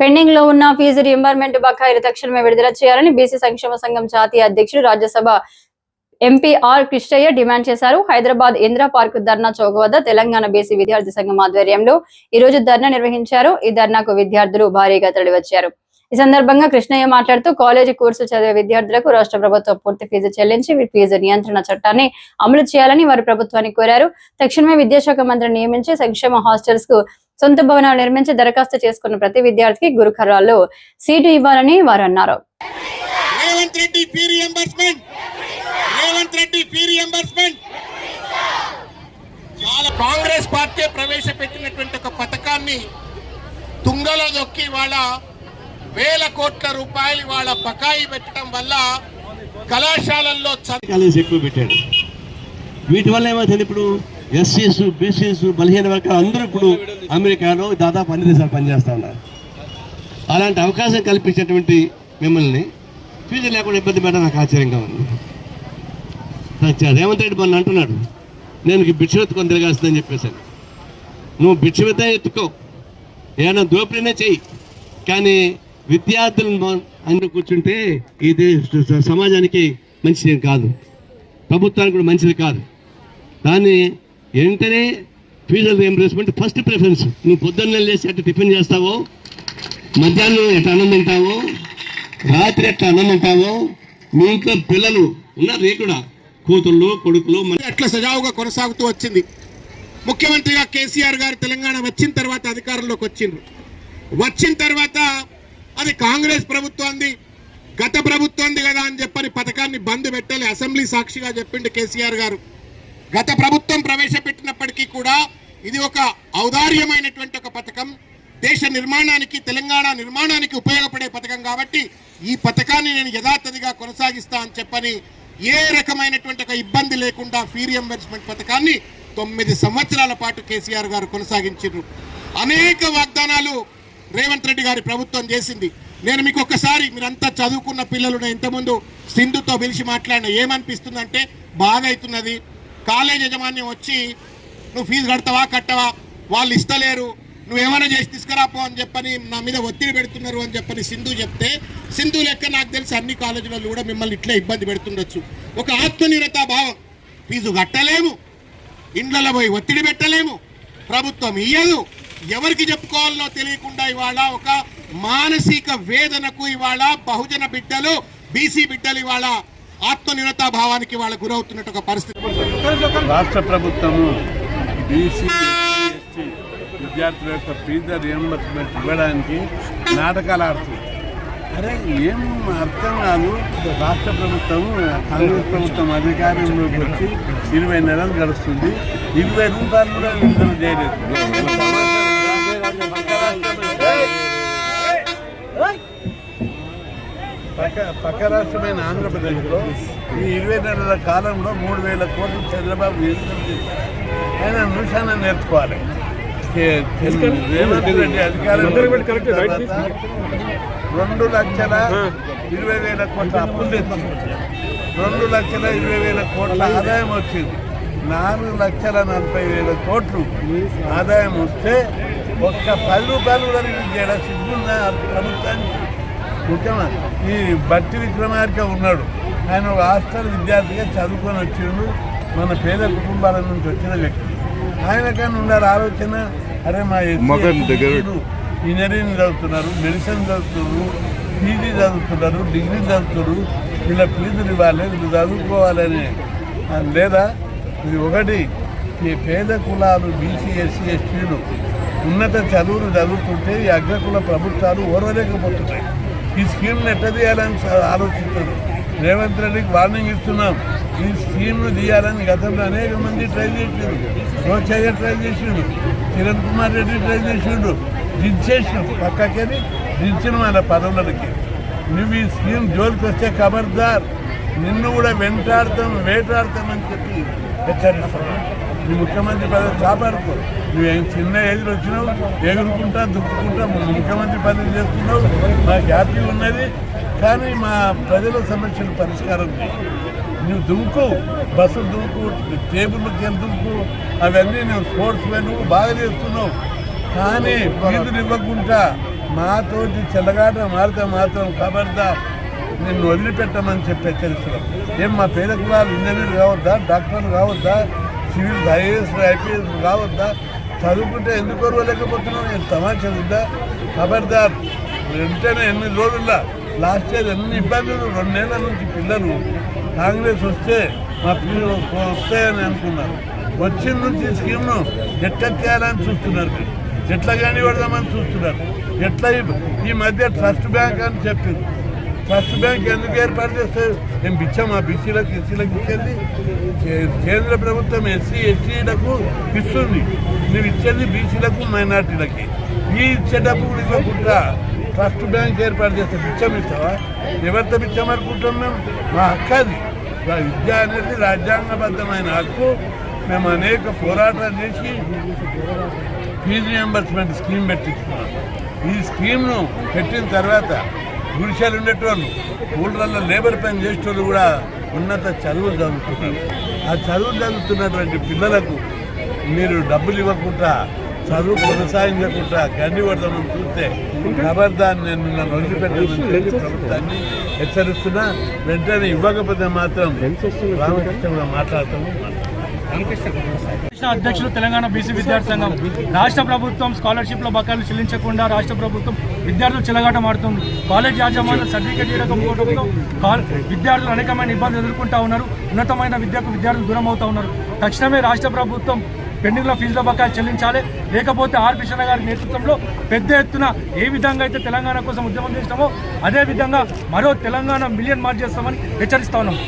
పెండింగ్లో ఉన్న fee reimbursement బకాయిలు తక్షణమే విడుదల చేయాలని బీసీ సంక్షేమ సంఘం జాతీయ అధ్యక్షుడు Rajya Sabha MP R Krishnaiah demand చేశారు. హైదరాబాద్ ఇందిరా పార్క్ ధర్నా చౌక వద్ద తెలంగాణ బీసీ విద్యార్థి సంఘం ఆధ్వర్యంలో ఈ రోజు ధర్నా నిర్వహించారు. ఈ ధర్నాకు విద్యార్థులు భారీగా తరలివచ్చారు. ఈ సందర్భంగా కృష్ణయ్య మాట్లాడుతూ కాలేజీ కోర్సు చదివే విద్యార్థులకు రాష్ట్ర ప్రభుత్వం పూర్తి ఫీజు చెల్లించి ఫీజు నియంత్రణ చట్టాన్ని అమలు చేయాలని వారు ప్రభుత్వాన్ని కోరారు. తక్షణమే విద్యాశాఖ మంత్రిని నియమించి సంక్షేమ హాస్టల్స్కు సొంత భవనాలు నిర్మించి దరఖాస్తు చేసుకున్న ప్రతి విద్యార్థికి గురుకులాల్లో సీటు ఇవ్వాలని వారు అన్నారు. కాంగ్రెస్ పార్టీ ప్రవేశపెట్టినటువంటి ఒక పథకాన్ని తుంగలో దొక్కి వాళ్ళ వేల కోట్ల రూపాయలు వాళ్ళ బకాయి పెట్టడం వల్ల కళాశాలల్లో చదువు ఎక్కువ పెట్టాడు. వీటి వల్ల ఏమవుతుంది ఇప్పుడు? ఎస్సీస్ బీసీస్ బలహీన వర్గాలు అందరూ ఇప్పుడు అమెరికాలో దాదాపు అన్ని దేశాలు పనిచేస్తూ ఉన్నారు. అలాంటి అవకాశం కల్పించేటువంటి మిమ్మల్ని ఫీజు లేకుండా ఇబ్బంది పెట్టడం నాకు ఆశ్చర్యంగా ఉంది. రేవంత్ రెడ్డి మొన్న అంటున్నాడు నేను భిక్షవెత్తుకొని తిరగాల్సిందని చెప్పేశాను. నువ్వు భిక్షవెత్త ఎత్తుకో. ఏదైనా దోపిడీనే చెయ్యి. కానీ విద్యార్థులను అందరూ కూర్చుంటే ఇది సమాజానికి మంచిది కాదు. ప్రభుత్వానికి కూడా మంచిది కాదు. దాన్ని వెంటనే ఫీజుల రీఎంబర్స్మెంట్ ఫస్ట్ ప్రిఫరెన్స్ నువ్వు పొద్దున్న లేచి ఎట్లా టిఫిన్ చేస్తావో మధ్యాహ్నం ఎట్లా అన్నం తింటావో రాత్రి ఎట్లా అన్నం తింటావో మీ ఇంట్లో పిల్లలు ఉన్నారు నీ కూడా కూతుళ్ళు కొడుకులు అట్లా సజావుగా కొనసాగుతూ వచ్చింది. ముఖ్యమంత్రిగా కేసీఆర్ గారు తెలంగాణ వచ్చిన తర్వాత అధికారంలోకి వచ్చిండ్రు. వచ్చిన తర్వాత అది కాంగ్రెస్ ప్రభుత్వంది గత ప్రభుత్వంది కదా అని చెప్పని పథకాన్ని బంద్ పెట్టాలి అసెంబ్లీ సాక్షిగా చెప్పిండు కేసీఆర్ గారు. గత ప్రభుత్వం ప్రవేశపెట్టినప్పటికీ కూడా ఇది ఒక ఔదార్యమైనటువంటి ఒక పథకం. దేశ నిర్మాణానికి తెలంగాణ నిర్మాణానికి ఉపయోగపడే పథకం కాబట్టి ఈ పథకాన్ని నేను యథాతథిగా కొనసాగిస్తా అని చెప్పని ఏ రకమైనటువంటి ఒక ఇబ్బంది లేకుండా ఫీ రియంబర్స్మెంట్ పథకాన్ని తొమ్మిది సంవత్సరాల పాటు కేసీఆర్ గారు కొనసాగించారు అనేక వాగ్దానాలు రేవంత్ రెడ్డి గారి ప్రభుత్వం చేసింది. నేను మీకు ఒక్కసారి మీరంతా చదువుకున్న పిల్లలు ఇంతకుముందు సింధుతో పిలిచి మాట్లాడిన ఏమనిపిస్తుందంటే బాధ అవుతున్నది కాలేజ్ యజమాన్యం వచ్చి నువ్వు ఫీజు కడతావా కట్టవా? వాళ్ళు ఇస్తలేరు. నువ్వేమైనా చేసి తీసుకురాపో అని చెప్పని నా మీద ఒత్తిడి పెడుతున్నారు అని చెప్పని సింధు చెప్తే సింధు లెక్క నాకు తెలిసి అన్ని కాలేజీలలో కూడా మిమ్మల్ని ఇట్లే ఇబ్బంది పెడుతుండొచ్చు. ఒక ఆత్మనిరత భావం. ఫీజు కట్టలేము. ఇండ్లలో పోయి ఒత్తిడి పెట్టలేము. ప్రభుత్వం ఇయ్యదు. ఎవరికి చెప్పుకోవాలో తెలియకుండా ఇవాళ ఒక మానసిక వేదనకు ఇవాళ బహుజన బిడ్డలు బీసీ బిడ్డలు ఇవాళ ఆత్మనిరతా భావానికి వాళ్ళు గురవుతున్నట్టు ఒక పరిస్థితి. రాష్ట్ర ప్రభుత్వము బీసీ విద్యార్థుల యొక్క ఫీజు రియంబర్స్మెంట్ ఇవ్వడానికి నాటకాలు ఆడుతుంది. అరే ఏం అర్థం కాదు. రాష్ట్ర ప్రభుత్వం కాంగ్రెస్ ప్రభుత్వం అధికారంలోకి వచ్చి ఇరవై నెలలు గడుస్తుంది. ఇరవై రూపాయలు కూడా విడుదల చేయలేదు. పక్క పక్క రాష్ట్రమైన ఆంధ్రప్రదేశ్లో ఈ ఇరవై నెలల కాలంలో మూడు వేల కోట్లు చంద్రబాబు. ఆయన నిమిషాన్ని నేర్చుకోవాలి. కే- కే- రేవంత్ రెడ్డి అధికారం రెండు లక్షల ఇరవై వేల కోట్ల అప్పులు తెచ్చింది రెండు లక్షల ఇరవై వేల కోట్ల ఆదాయం వచ్చింది. నాలుగు లక్షల నలభై వేల కోట్లు ఆదాయం వస్తే ఒక్క పది రూపాయలు కూడా రిలీజ్ చేయడం సిగ్గుందా? ప్రభుత్వానికి ముఖ్యమంత్రి ఈ బట్టి విక్రమార్క ఉన్నాడు. ఆయన ఒక హాస్టల్ విద్యార్థిగా చదువుకొని వచ్చిండు. మన పేద కుటుంబాల నుంచి వచ్చిన వ్యక్తి. ఆయనకన్నా ఉండాలి ఆలోచన. అరే మా మగన్ దగ్గర- ఇంజనీరింగ్ చదువుతున్నారు మెడిసిన్ చదువుతున్నారు పీజీ చదువుతున్నారు డిగ్రీ చదువుతున్నారు. వీళ్ళ ఫీజులు ఇవ్వాలి వీళ్ళు చదువుకోవాలని. లేదా ఇది ఒకటి ఈ పేద కులాలు బీసీ ఎస్సీ ఎస్టీలు ఉన్నత చదువులు చదువుతుంటే ఈ అగ్రకుల ప్రభుత్వాలు ఓర్వలేకపోతున్నాయి. ఈ స్కీమ్ని ఎట్లా తీయాలని ఆలోచిస్తారు రేవంత్ రెడ్డికి వార్నింగ్ ఇస్తున్నాం. ఈ స్కీమ్ను తీయాలని గతంలో అనేక మంది ట్రై చేసిండు రోచయ్య ట్రై చేసిండు. కిరణ్ కుమార్ రెడ్డి ట్రై చేసిండు. దించేసిన. పక్కకెళ్ళి దించిన మన పదవులకి. నువ్వు ఈ స్కీమ్ జోలికి వస్తే ఖబర్దార్ నిన్ను కూడా వెంటాడతాం వేటాడతామని చెప్పి హెచ్చరిస్తున్నాం. నీ ముఖ్యమంత్రి పదవి కాపాడుకో. నువ్వు ఏం చిన్న ఏజ్లో వచ్చినావు ఎగురుకుంటా దుక్కుకుంటా ముఖ్యమంత్రి పదవి చేస్తున్నావు నాకు హ్యాపీ ఉన్నది కానీ మా ప్రజల సమస్యలు పరిష్కారం నువ్వు దుంకు బస్సు దుంకు టేబుల్కి మధ్య దుంకు అవన్నీ నువ్వు స్పోర్ట్స్ నువ్వు బాగా చేస్తున్నావు. కానీ ఫీజులు ఇవ్వకుండా మాతోటి చెల్లగాట మారితే మాత్రం ఖబర్దా నిన్ను వదిలిపెట్టమని చెప్పి హెచ్చరిస్తున్నాం. ఏం మా పేద కులాలు ఇంజనీర్ కావద్దా డాక్టర్లు కావద్దా? సివిల్ ఐఏఎస్ ఐపీఎస్ కావద్దా చదువుకుంటే ఎందుకు కొరవలేకపోతున్నాం నేను తమాషా ఉందా ఖబర్దార్ వెంటనే ఎన్ని రోజుల్లో? లాస్ట్ ఇయర్ ఎన్ని ఇబ్బందులు? రెండేళ్ళ నుంచి పిల్లలు. కాంగ్రెస్ వస్తే మా పిల్లలు వస్తాయని అనుకున్నారు. వచ్చిన నుంచి స్కీమ్ను ఎట్టెత్తాలని చూస్తున్నారు మీరు? ఎట్లా కానీ పడదామని చూస్తున్నారు? ఎట్లా ఈ మధ్య ట్రస్ట్ బ్యాంక్ అని చెప్పింది. ఫస్ట్ బ్యాంక్ ఎందుకు ఏర్పాటు చేస్తారు మేము బిచ్చాం ఆ బీసీలకు ఎస్సీలకు ఇచ్చేది కేంద్ర ప్రభుత్వం ఎస్సీ ఎస్టీలకు ఇస్తుంది నువ్వు ఇచ్చేది బీసీలకు మైనార్టీలకి ఈ ఇచ్చే డబ్బు ఇవ్వకుండా ట్రస్ట్ బ్యాంక్ ఏర్పాటు చేస్తే బిచ్చం ఇస్తావా ఎవరితో బిచ్చం అనుకుంటున్నాం మా హక్కు అది విద్య అనేది రాజ్యాంగబద్ధమైన హక్కు మేము అనేక పోరాటాలు చేసి ఫీజు రియంబర్స్మెంట్ స్కీమ్ పెట్టించుకున్నాం ఈ స్కీమ్ను పెట్టిన తర్వాత గుడిసెలు ఉండేటోళ్ళు. ఊళ్ళల్లో లేబర్ పని చేసేటోళ్ళు కూడా ఉన్నత చదువులు చదువుతున్నారు. ఆ చదువులు చదువుతున్నటువంటి పిల్లలకు మీరు డబ్బులు ఇవ్వకుండా చదువు కొనసాగించకుండా గండి పడదామని చూస్తే ఖబర్దాన్ని నేను నన్ను వదిలిపెట్టమని చెప్పి ప్రభుత్వాన్ని హెచ్చరిస్తున్నా. వెంటనే ఇవ్వకపోతే మాత్రం రామకృష్ణ మాట్లాడతాము. కృష్ణ అధ్యక్షులు తెలంగాణ బీసీ విద్యార్థి సంఘం. రాష్ట్ర ప్రభుత్వం స్కాలర్షిప్లో బకాయిలు చెల్లించకుండా రాష్ట్ర ప్రభుత్వం విద్యార్థులు చెలగాట మారుతుంది. కాలేజ్ యాజమాన్యం సర్టిఫికేట్ ఇవ్వకపోవడంతో కాల్ విద్యార్థులు అనేకమైన ఇబ్బందులు ఎదుర్కొంటా ఉన్నారు. ఉన్నతమైన విద్యకు విద్యార్థులు దూరం అవుతా ఉన్నారు. తక్షణమే రాష్ట్ర ప్రభుత్వం పెండింగ్లో ఫీజుల బకాయిలు చెల్లించాలి. లేకపోతే ఆర్ కృష్ణ గారి నేతృత్వంలో పెద్ద ఎత్తున ఏ విధంగా అయితే తెలంగాణ కోసం ఉద్యమం చేసినామో అదే విధంగా మరో తెలంగాణ మిలియన్ మార్చేస్తామని హెచ్చరిస్తా ఉన్నాం.